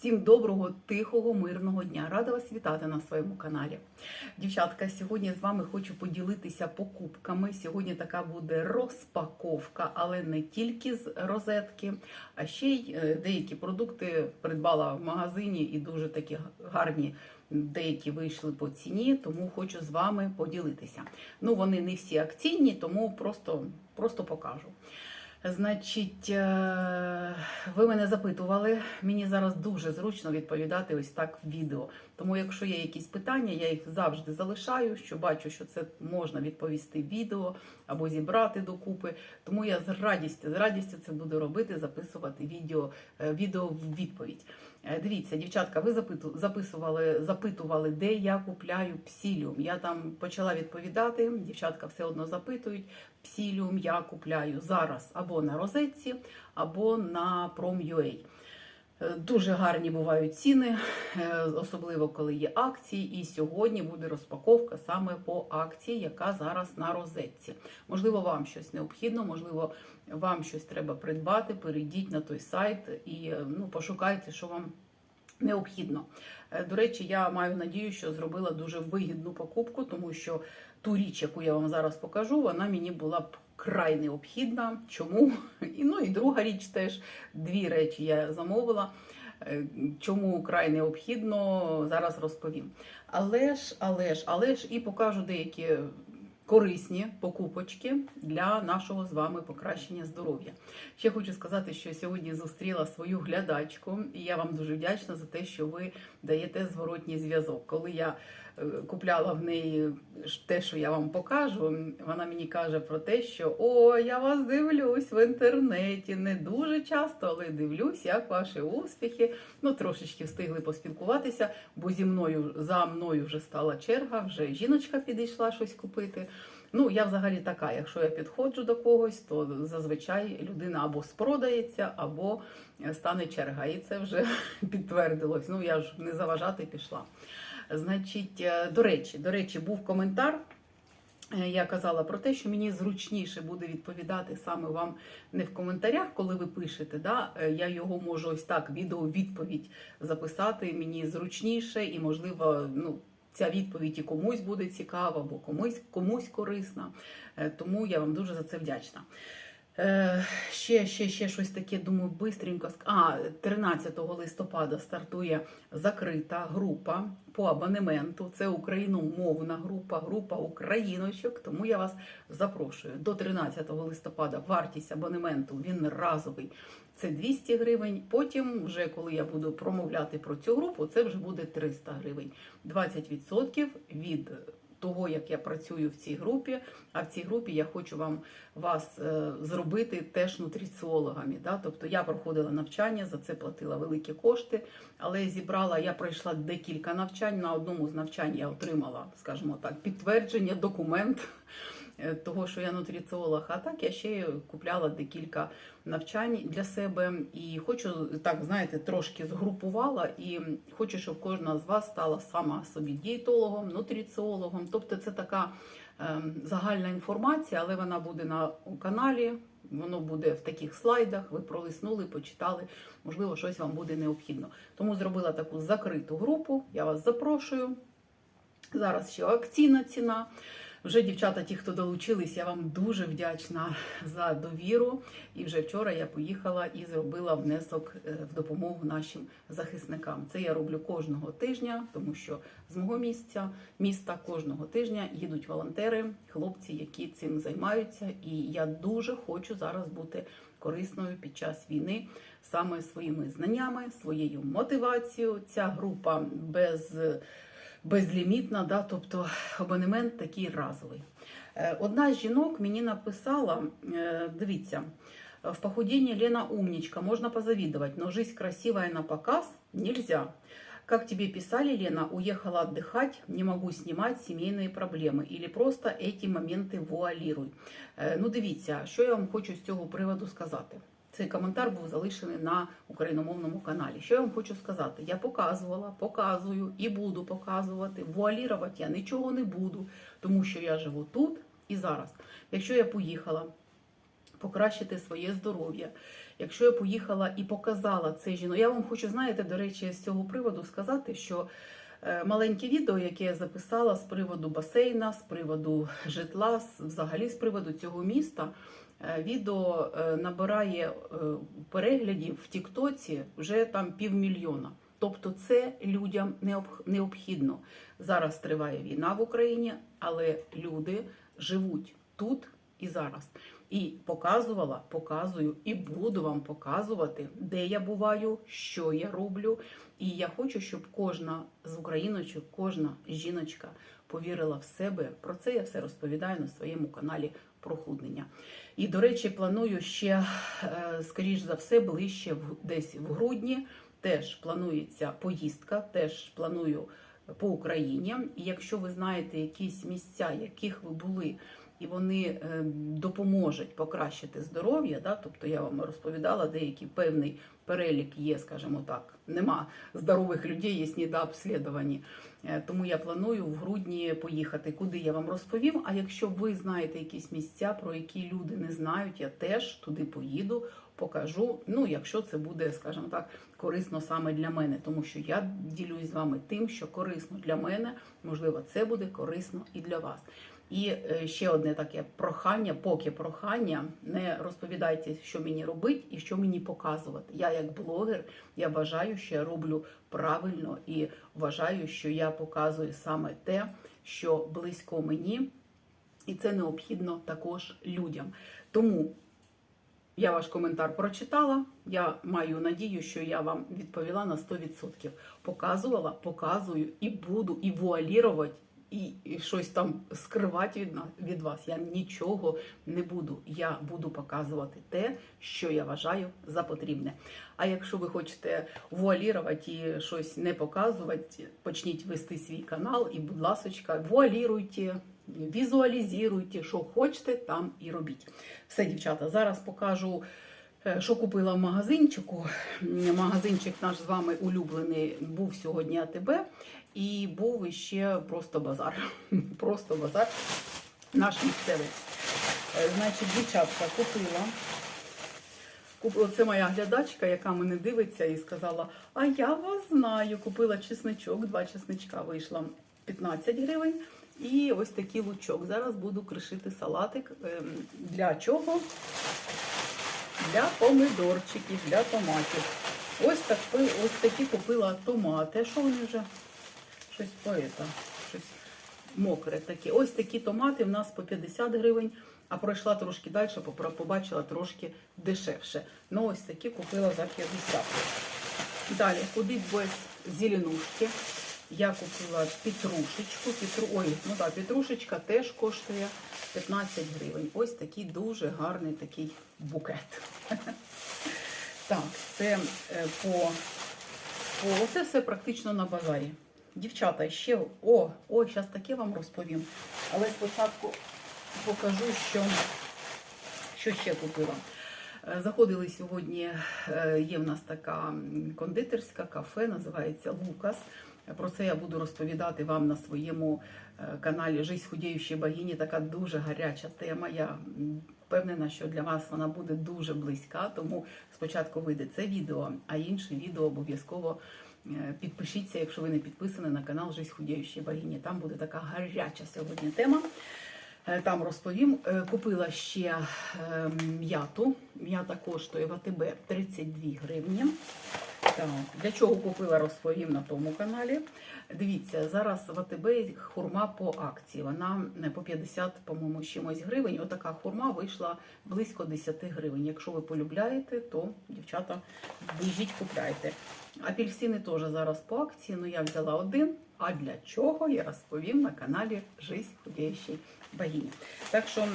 Всім доброго, тихого, мирного дня. Рада вас вітати на своєму каналі. Дівчатка, сьогодні з вами хочу поділитися покупками. Сьогодні така буде розпаковка, але не тільки з розетки, а ще й е, деякі продукти придбала в магазині і дуже такі гарні. Деякі вийшли по ціні, тому хочу з вами поділитися. Ну, вони не всі акційні, тому просто, просто покажу. Значить, е, ви мене запитували. Мені зараз дуже зручно відповідати ось так в відео. Тому, якщо є якісь питання, я їх завжди залишаю, що бачу, що це можна відповісти в відео або зібрати докупи. Тому я з радістю, з радістю це буду робити, записувати відео, е, відео в відповідь. Е, Дивіться, дівчатка, ви записували, запитували, де я купляю псіліум. Я там почала відповідати. Дівчатка все одно запитують. Псіліум я купляю зараз або на розетці, або на Prom.ua. Е, Дуже гарні бувають ціни, е, особливо коли є акції. І сьогодні буде розпаковка саме по акції, яка зараз на розетці. Можливо, вам щось необхідно, можливо, вам щось треба придбати. Перейдіть на той сайт і е, ну, пошукайте, що вам необхідно. До речі, я маю надію, що зробила дуже вигідну покупку, тому що ту річ, яку я вам зараз покажу, вона мені була б край необхідна. Чому? І ну і друга річ теж дві речі я замовила. Е, Чому край необхідно, зараз розповім. Але ж, але ж, але ж і покажу деякі корисні покупочки для нашого з вами покращення здоров'я. Ще хочу сказати, що сьогодні зустріла свою глядачку, і я вам дуже вдячна за те, що ви даєте зворотній зв'язок. Коли я купляла в неї те, що я вам покажу, вона мені каже про те, що о, я вас дивлюсь в інтернеті, не дуже часто, але дивлюсь, як ваші успіхи. Ну, трошечки встигли поспілкуватися, бо зі мною за мною вже стала черга, вже жіночка підійшла щось купити. Ну, я взагалі така, якщо я підходжу до когось, то зазвичай людина або спродається, або стане черга. І це вже підтвердилось. Ну, я ж не заважати пішла. Значить, е, до речі, до речі, був коментар. Е, Я казала про те, що мені зручніше буде відповідати саме вам не в коментарях, коли ви пишете. Да? Е, Я його можу ось так, відео відповідь записати. Мені зручніше і, можливо, ну. Ця відповідь і комусь буде цікава, або комусь комусь корисна. Е, Тому я вам дуже за це вдячна. Е, Ще, ще, ще щось таке, думаю, бистренько. А, 13 листопада стартує закрита група по абонементу. Це україномовна група, група україночок. Тому я вас запрошую. До 13 листопада вартість абонементу він разовий. Це 200 гривень. Потім, вже коли я буду промовляти про цю групу, це вже буде 300 гривень. 20% від того, як я працюю в цій групі. А в цій групі я хочу вам вас е, зробити теж нутриціологами. Да? Тобто я проходила навчання, за це платила великі кошти, але зібрала, я пройшла декілька навчань. На одному з навчань я отримала, скажімо так, підтвердження, документ. Е, Того, що я нутриціолог, а так я ще купляла декілька навчань для себе і хочу так, знаєте, трошки згрупувала і хочу, щоб кожна з вас стала сама собі дієтологом, нутриціологом. Тобто це така ем, загальна інформація, але вона буде на каналі. Воно буде в таких слайдах. Ви пролиснули, почитали. Можливо, щось вам буде необхідно. Тому зробила таку закриту групу. Я вас запрошую. Зараз ще акційна ціна. Вже дівчата, ті, хто долучились, я вам дуже вдячна за довіру. І вже вчора я поїхала і зробила внесок е, в допомогу нашим захисникам. Це я роблю кожного тижня, тому що з мого місця міста кожного тижня їдуть волонтери, хлопці, які цим займаються. І я дуже хочу зараз бути корисною під час війни саме своїми знаннями, своєю мотивацією. Ця група без безлімітна, да, тобто абонемент такий разовий. Е, Одна з жінок мені написала: е, дивіться, в похудении Лена умничка, можно позавидовать, но жизнь красивая на показ нельзя. Как тебе писали, Лена, уехала отдыхать, не могу снимать семейные проблемы. Или просто эти моменти вуаліруй. Е, Ну, дивіться, що я вам хочу з цього приводу сказати. Цей коментар був залишений на україномовному каналі. Що я вам хочу сказати? Я показувала, показую і буду показувати. Вуалірувати я нічого не буду, тому що я живу тут і зараз. Якщо я поїхала покращити своє здоров'я. Якщо я поїхала і показала це жінок, я вам хочу, знаєте, до речі, з цього приводу сказати, що маленьке відео, яке я записала з приводу басейна, з приводу житла, взагалі з приводу цього міста. е, Відео е, набирає е, переглядів в Тіктоці вже там півмільйона. Тобто це людям необх- необхідно. Зараз триває війна в Україні, але люди живуть тут і зараз. І показувала, показую і буду вам показувати, де я буваю, що я роблю. І я хочу, щоб кожна з україночок, кожна жіночка повірила в себе. Про це я все розповідаю на своєму каналі Прохуднення. І, до речі, планую ще, е, скоріш за все, ближче десь в грудні. Теж планується поїздка, теж планую по Україні. І якщо ви знаєте якісь місця, яких ви були, і вони е, допоможуть покращити здоров'я, да, тобто я вам розповідала, деякий певний перелік є, скажімо так, нема здорових людей, є недообслідувані. Е, Тому я планую в грудні поїхати, куди я вам розповім. А якщо ви знаєте якісь місця, про які люди не знають, я теж туди поїду, покажу. Ну, якщо це буде, скажімо так, корисно саме для мене, тому що я ділюсь з вами тим, що корисно для мене, можливо, це буде корисно і для вас. І е, ще одне таке прохання, поки прохання, не розповідайте, що мені робити і що мені показувати. Я як блогер, я вважаю, що я роблю правильно і вважаю, що я показую саме те, що близько мені, і це необхідно також людям. Тому я ваш коментар прочитала. Я маю надію, що я вам відповіла на 100%. Показувала, показую і буду і вуалірувати, і, щось там скривати від, на- від вас. Я нічого не буду. Я буду показувати те, що я вважаю за потрібне. А якщо ви хочете вуалірувати і щось не показувати, почніть вести свій канал і, будь ласочка, вуаліруйте, візуалізуйте, що хочете, там і робіть. Все, дівчата, зараз покажу, е, що купила в магазинчику. Магазинчик наш з вами улюблений був сьогодні АТБ і був іще просто базар. Просто базар наш місцевий. Е, Значить, дівчатка купила. Купила це моя глядачка, яка мене дивиться і сказала: А я вас знаю. Купила чесничок, два чесничка вийшла 15 гривень. І ось такий лучок. Зараз буду кришити салатик. Ем, Для чого? Для помидорчиків, для томатів. Ось, так, ось такі купила томати. Що вони вже? Щось поета, щось мокре таке. Ось такі томати в нас по 50 гривень, а пройшла трошки далі, побачила трошки дешевше. Ну ось такі купила за 50. Далі, куди без зеленушки. Я купила петрушечку. Петру... Ой, ну так, петрушечка теж коштує 15 гривень. Ось такий дуже гарний такий букет. Так, це е, по, по це все практично на базарі. Дівчата, ще о, о, зараз таке вам розповім. Але спочатку покажу, що, що ще купила. Е, Заходили сьогодні, е, є в нас така кондитерська кафе, називається Лукас. Про це я буду розповідати вам на своєму е, каналі Жизнь худіючої богині. Така дуже гаряча тема. Я впевнена, що для вас вона буде дуже близька. Тому спочатку вийде це відео, а інше відео обов'язково підпишіться, якщо ви не підписані на канал Жизнь худіючої богині. Там буде така гаряча сьогодні тема. Е, Там розповім. Е, Купила ще е, м'яту. М'ята коштує в АТБ 32 гривні. Так, для чого купила, розповім на тому каналі. Дивіться, зараз в АТБ хурма по акції. Вона по 50, по-моєму, чимось гривень. Отака хурма вийшла близько 10 гривень. Якщо ви полюбляєте, то дівчата біжіть, купляйте. Апельсини теж зараз по акції, але я взяла один. А для чого я розповім на каналі Жизнь худіючої богині. Так що,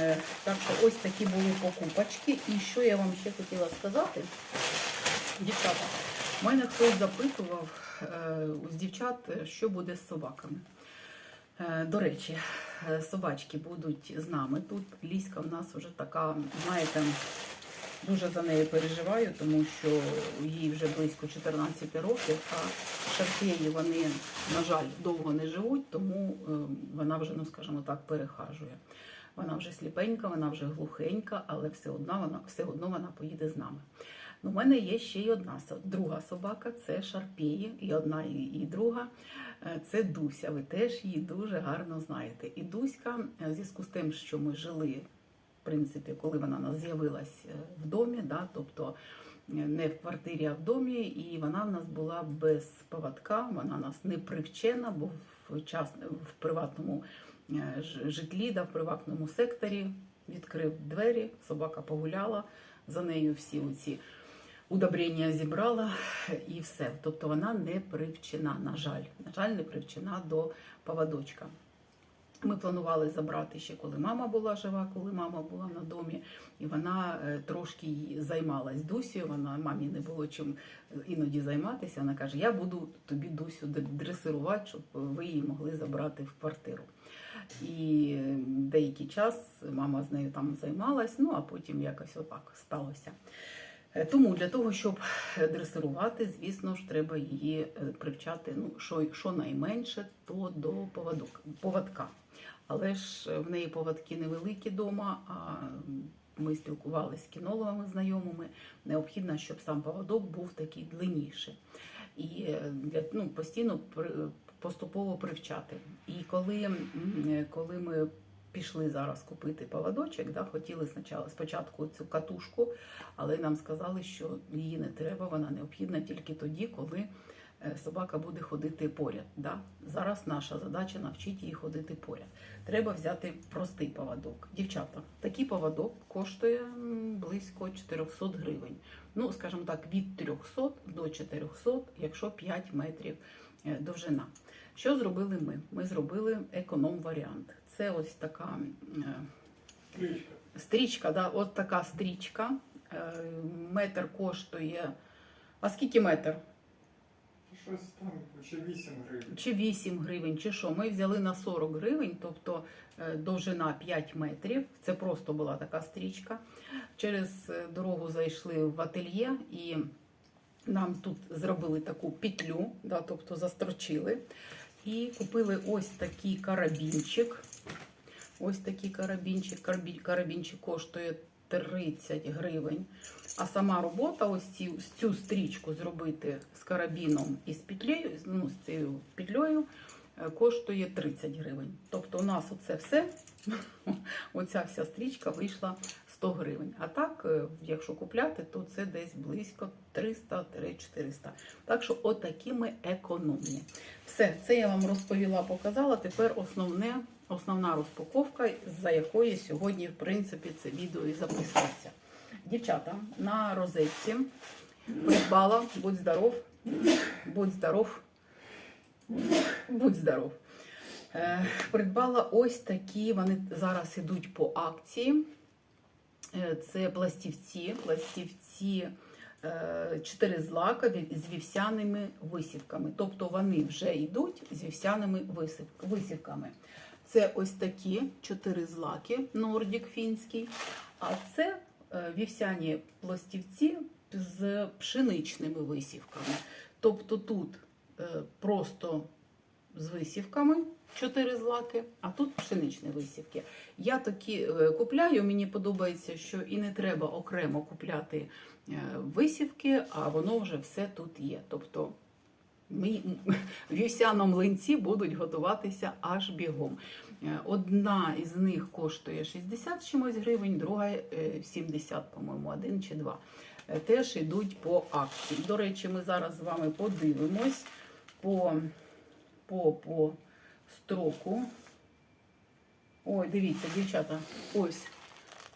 е, так що ось такі були покупочки. І що я вам ще хотіла сказати, дівчата, мене хтось запитував е, з дівчат, що буде з собаками. Е, До речі, собачки будуть з нами. Тут ліська в нас вже така, знаєте, дуже за нею переживаю, тому що їй вже близько 14 років, а шарпеї вони, на жаль, довго не живуть, тому е, вона вже, ну скажімо так, перехажує. Вона вже сліпенька, вона вже глухенька, але все одно вона, все одно вона поїде з нами. Ну, У мене є ще й одна друга собака, це Шарпеї, і одна, і друга е, це Дуся. Ви теж її дуже гарно знаєте. І Дуська, е, в зв'язку з тим, що ми жили, в принципі, коли вона у нас з'явилась е, в домі, да, тобто е, не в квартирі, а в домі, і вона в нас була без поводка, вона у нас не привчена, бо в час в приватному е, житлі, да, в приватному секторі відкрив двері, собака погуляла, за нею всі оці удобрення зібрала і все. Тобто вона не привчена, на жаль. На жаль, не привчена до поводочка. Ми планували забрати ще, коли мама була жива, коли мама була на домі, і вона е, трошки займалась Дусею. Вона мамі не було чим іноді займатися. Вона каже: Я буду тобі Дусю дресирувати, щоб ви її могли забрати в квартиру. І е, деякий час мама з нею там займалась, ну а потім якось отак сталося. Е, Тому для того, щоб дресирувати, звісно ж, треба її е, привчати, ну, що, що найменше, то до поводок, поводка. Але ж в неї поводки невеликі вдома, а ми спілкувалися з кінологами знайомими. Необхідно, щоб сам поводок був такий длинніший. І е, для, ну, постійно поступово привчати. І коли, е, коли ми пішли зараз купити поводочок, да, хотіли спочатку, цю катушку, але нам сказали, що її не треба, вона необхідна тільки тоді, коли е, собака буде ходити поряд. Да? Зараз наша задача навчити її ходити поряд. Треба взяти простий поводок. Дівчата, такий поводок коштує близько 400 гривень. Ну, скажімо так, від 300 до 400, якщо 5 метрів е, довжина. Що зробили ми? Ми зробили економ-варіант. Це ось така е, Кличка. Стрічка, да, от така стрічка. Е, Метр коштує. А скільки метр? Щось там чи 8 гривень. Чи 8 гривень, чи що? Ми взяли на 40 гривень, тобто е, довжина 5 метрів. Це просто була така стрічка. Через е, дорогу зайшли в ательє і нам тут зробили таку петлю, да, тобто застрочили. І купили ось такий карабінчик. Ось такий карабінчик. Карабінчик коштує 30 гривень. А сама робота, ось ці, цю стрічку зробити з карабіном і з петлею, ну, з цією петлею, е, коштує 30 гривень. Тобто у нас оце все, оця вся стрічка вийшла 100 гривень. А так, е, якщо купляти, то це десь близько 300-400. Так що отакі ми економні. Все, це я вам розповіла, показала. Тепер основне, основна розпаковка, за якої сьогодні, в принципі, це відео і записується. Дівчата, на розетці придбала, будь здоров, будь здоров, будь здоров. Е, придбала ось такі, вони зараз ідуть по акції. Е, Це пластівці, пластівці е, чотири злака з вівсяними висівками. Тобто вони вже йдуть з вівсяними висів- висівками. Це ось такі чотири злаки, Нордік фінський. А це е, вівсяні пластівці з пшеничними висівками. Тобто тут е, просто з висівками чотири злаки, а тут пшеничні висівки. Я такі е, купляю, мені подобається, що і не треба окремо купляти висівки, а воно вже все тут є. Тобто ми в вівсяному млинці будуть готуватися аж бігом. Е, Одна із них коштує 60 чимось гривень, друга е, 70, по-моєму, один чи два. Е, Теж йдуть по акції. До речі, ми зараз з вами подивимось по, по, по строку. Ой, дивіться, дівчата, ось.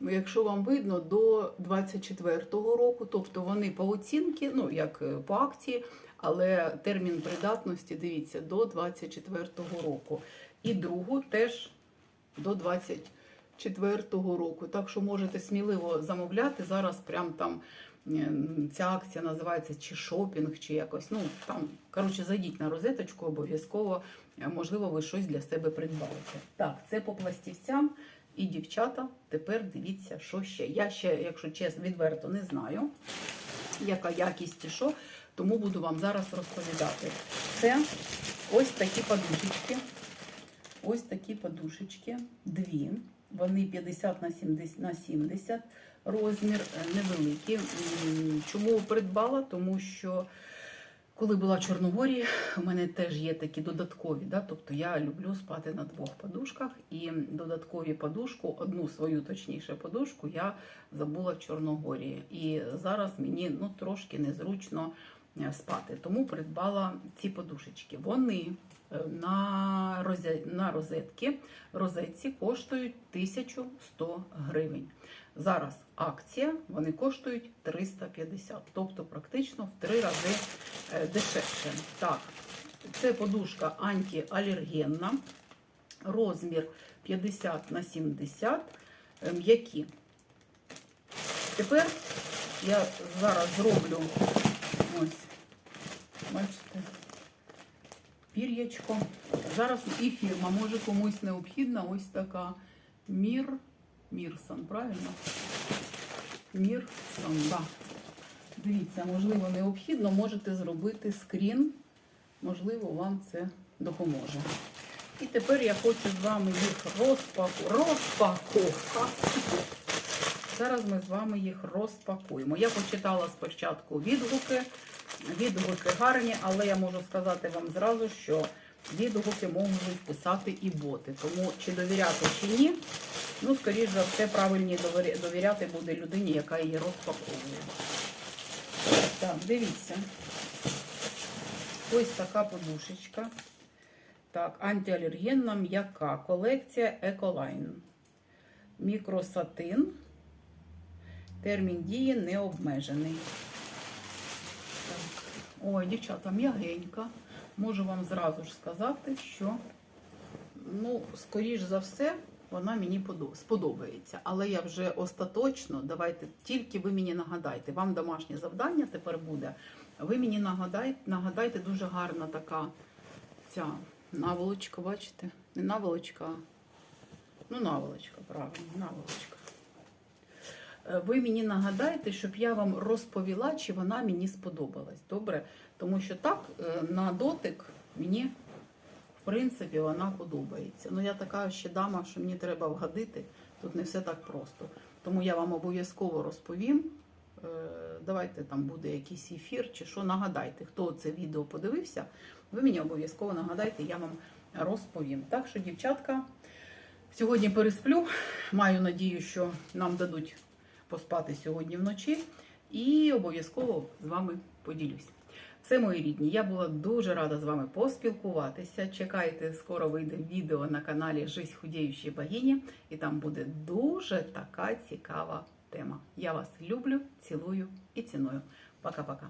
Якщо вам видно, до 24-го року, тобто вони по оцінці, ну як е, по акції, але термін придатності, дивіться, до 24-го року. І другу теж до 24-го року. Так що можете сміливо замовляти. Зараз прям там ця акція називається чи шопінг, чи якось. Ну там, коротше, зайдіть на розеточку, обов'язково, е, можливо, ви щось для себе придбаєте. Так, це по пластівцям. І дівчата, тепер дивіться, що ще. Я ще, якщо чесно, відверто не знаю, яка якість і що, тому буду вам зараз розповідати. Це ось такі подушечки. Ось такі подушечки, дві. Вони 50 на 70, на 70 розмір, е, невеликі. Чому придбала? Тому що коли була в Чорногорії, у мене теж є такі додаткові. Да? Тобто я люблю спати на двох подушках, і додаткові подушку, одну свою точніше подушку, я забула в Чорногорії. І зараз мені ну, трошки незручно спати. Тому придбала ці подушечки. Вони е, на, на розетки, розетці коштують 1100 гривень. Зараз акція, вони коштують 350, тобто практично в три рази е, дешевше. Так, це подушка антиалергенна, розмір 50 на 70, е, м'які. Тепер я зараз зроблю ось, бачите, пір'ячко. Зараз і фірма, може комусь необхідна ось така мір, Мірсон, правильно? Мірсон, да. Дивіться, можливо, необхідно, можете зробити скрін, можливо, вам це допоможе. І тепер я хочу з вами їх розпаку... розпаковка. Зараз ми з вами їх розпакуємо. Я почитала спочатку відгуки. Відгуки гарні, але я можу сказати вам зразу, що відгуки можуть писати і боти. Тому чи довіряти, чи ні, ну, скоріш за все, правильні довіряти буде людині, яка її розпаковує. Так, дивіться. Ось така подушечка. Так, антиалергенна м'яка. Колекція Ecoline. Мікросатин. Термін дії не обмежений. Ой, дівчата, м'ягенька. Можу вам зразу ж сказати, що, ну, скоріш за все, вона мені сподобається. Але я вже остаточно, давайте, тільки ви мені нагадайте, вам домашнє завдання тепер буде. Ви мені нагадайте, нагадайте дуже гарна така ця наволочка, бачите? Не наволочка, а ну наволочка, правильно, наволочка. Е, Ви мені нагадайте, щоб я вам розповіла, чи вона мені сподобалась. Добре? Тому що так, е, на дотик мені, в принципі, вона подобається. Ну, я така ще дама, що мені треба вгадити. Тут не все так просто. Тому я вам обов'язково розповім. Е, Давайте там буде якийсь ефір чи що. Нагадайте, хто це відео подивився. Ви мені обов'язково нагадайте, я вам розповім. Так що, дівчатка, сьогодні пересплю. Маю надію, що нам дадуть поспати сьогодні вночі. І обов'язково з вами поділюсь. Все, мої рідні, я була дуже рада з вами поспілкуватися. Чекайте, скоро вийде відео на каналі Жизнь худіючої богині, і там буде дуже така цікава тема. Я вас люблю, цілую і ціную. Пока-пока.